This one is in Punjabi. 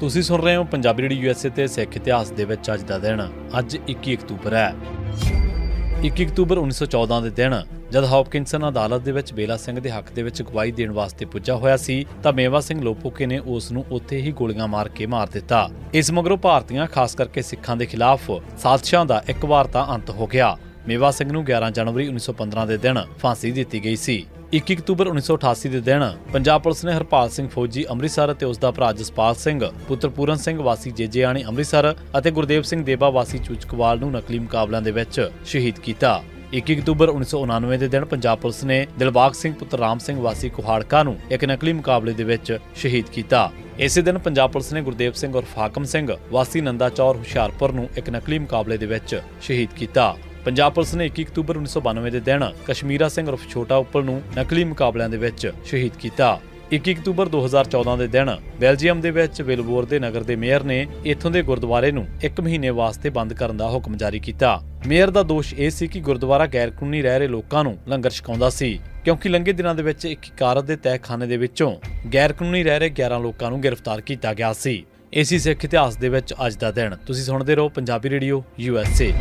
ਤੁਸੀਂ ਸੁਣ ਰਹੇ ਹੋ ਪੰਜਾਬੀ ਰੇਡੀਓ ਯੂਐਸਏ ਤੇ ਸਿੱਖ ਇਤਿਹਾਸ ਦੇ ਵਿੱਚ ਅੱਜ ਦਾ ਦਿਨ। ਅੱਜ 21 ਅਕਤੂਬਰ ਹੈ। 21 ਅਕਤੂਬਰ 1914 ਦੇ ਦਿਨ ਜਦ ਹੌਪਕਿੰਸਨ ਅਦਾਲਤ ਦੇ ਵਿੱਚ ਬੇਲਾ ਸਿੰਘ ਦੇ ਹੱਕ ਦੇ ਵਿੱਚ ਗਵਾਹੀ ਦੇਣ ਵਾਸਤੇ ਪੁੱਜਾ ਹੋਇਆ ਸੀ, ਤਾਂ ਮੇਵਾ ਸਿੰਘ ਲੋਪੋਕੇ ਨੇ ਉਸ ਨੂੰ ਉੱਥੇ ਹੀ ਗੋਲੀਆਂ ਮਾਰ ਕੇ ਮਾਰ ਦਿੱਤਾ। ਇਸ ਮਗਰੋਂ ਭਾਰਤੀਆਂ, ਖਾਸ ਕਰਕੇ ਸਿੱਖਾਂ ਦੇ ਖਿਲਾਫ ਸਾਜ਼ਿਸ਼ਾਂ ਦਾ ਇੱਕ ਵਾਰ ਤਾਂ ਅੰਤ ਹੋ ਗਿਆ। ਮੇਵਾ ਸਿੰਘ ਨੂੰ 11 ਜਨਵਰੀ 1915 ਦੇ ਦਿਨ ਫਾਂਸੀ ਦਿੱਤੀ ਗਈ ਸੀ। 21 ਅਕਤੂਬਰ 1988 ਦੇ ਦਿਨ ਪੰਜਾਬ ਪੁਲਿਸ ਨੇ ਹਰਪਾਲ ਸਿੰਘ ਫੌਜੀ ਅੰਮ੍ਰਿਤਸਰ ਅਤੇ ਉਸ ਦਾ ਭਰਾ ਜਸਪਾਲ ਸਿੰਘ, ਪੁੱਤਰ ਪੂਰਨ ਸਿੰਘ ਵਾਸੀ ਜੇਜੇਆਣੀ ਅੰਮ੍ਰਿਤਸਰ ਅਤੇ ਗੁਰਦੇਵ ਸਿੰਘ ਦੇਬਾ ਵਾਸੀ ਚੂਚਕਵਾਲ ਨੂੰ ਨਕਲੀ ਮੁਕਾਬਲਿਆਂ ਦੇ ਵਿੱਚ ਸ਼ਹੀਦ ਕੀਤਾ। 21 ਅਕਤੂਬਰ 1999 ਦੇ ਦਿਨ ਪੰਜਾਬ ਪੁਲਿਸ ਨੇ ਦਿਲਬਾਗ ਸਿੰਘ, ਪੁੱਤਰ ਰਾਮ ਸਿੰਘ ਵਾਸੀ ਕੁਹਾੜਕਾ ਨੂੰ ਇੱਕ ਨਕਲੀ ਮੁਕਾਬਲੇ ਦੇ ਵਿੱਚ ਸ਼ਹੀਦ ਕੀਤਾ। ਇਸੇ ਦਿਨ ਪੰਜਾਬ ਪੁਲਿਸ ਨੇ ਗੁਰਦੇਵ ਸਿੰਘ ਉਰਫ ਹਾਕਮ ਸਿੰਘ ਵਾਸੀ ਨੰਦਾ ਚੌਰ ਹੁਸ਼ਿਆਰਪੁਰ ਨੂੰ ਇੱਕ ਨਕਲੀ ਮੁਕਾਬਲੇ ਦੇ ਵਿੱਚ ਸ਼ਹੀਦ ਕੀਤਾ। ਪੰਜਾਬ ਪੁਲਿਸ ਨੇ 21 ਅਕਤੂਬਰ 1992 ਦੇ ਦਿਨ ਕਸ਼ਮੀਰਾ ਸਿੰਘ ਉਰਫ ਛੋਟਾ ਉੱਪਲ ਨੂੰ ਨਕਲੀ ਮੁਕਾਬਲਿਆਂ ਦੇ ਵਿੱਚ ਸ਼ਹੀਦ ਕੀਤਾ। 21 ਅਕਤੂਬਰ 2014 ਦੇ ਦਿਨ ਬੈਲਜੀਅਮ ਦੇ ਵਿੱਚ ਵਿਲਬੋਰ ਦੇ ਨਗਰ ਦੇ ਮੇਅਰ ਨੇ ਇੱਥੋਂ ਦੇ ਗੁਰਦੁਆਰੇ ਨੂੰ 1 ਮਹੀਨੇ ਵਾਸਤੇ ਬੰਦ ਕਰਨ ਦਾ ਹੁਕਮ ਜਾਰੀ ਕੀਤਾ। ਮੇਅਰ ਦਾ ਦੋਸ਼ ਇਹ ਸੀ ਕਿ ਗੁਰਦੁਆਰਾ ਗੈਰ ਕਾਨੂੰਨੀ ਰਹਿ ਰਹੇ ਲੋਕਾਂ ਨੂੰ ਲੰਗਰ ਛਕਾਉਂਦਾ ਸੀ, ਕਿਉਂਕਿ ਲੰਘੇ ਦਿਨਾਂ ਦੇ ਵਿੱਚ ਇੱਕ ਇਕਾਰਤ ਦੇ ਤਹਿਖਾਨੇ ਦੇ ਵਿੱਚੋਂ ਗੈਰ ਕਾਨੂੰਨੀ ਰਹਿ ਰਹੇ 11 ਲੋਕਾਂ ਨੂੰ ਗ੍ਰਿਫਤਾਰ ਕੀਤਾ ਗਿਆ ਸੀ। ਇਸੀ ਸਿੱਖ ਇਤਿਹਾਸ ਦੇ ਵਿੱਚ ਅੱਜ ਦਾ ਦਿਨ। ਤੁਸੀਂ ਸੁਣਦੇ ਰਹੋ ਪੰਜਾਬੀ ਰੇਡੀਓ ਯੂਐਸਏ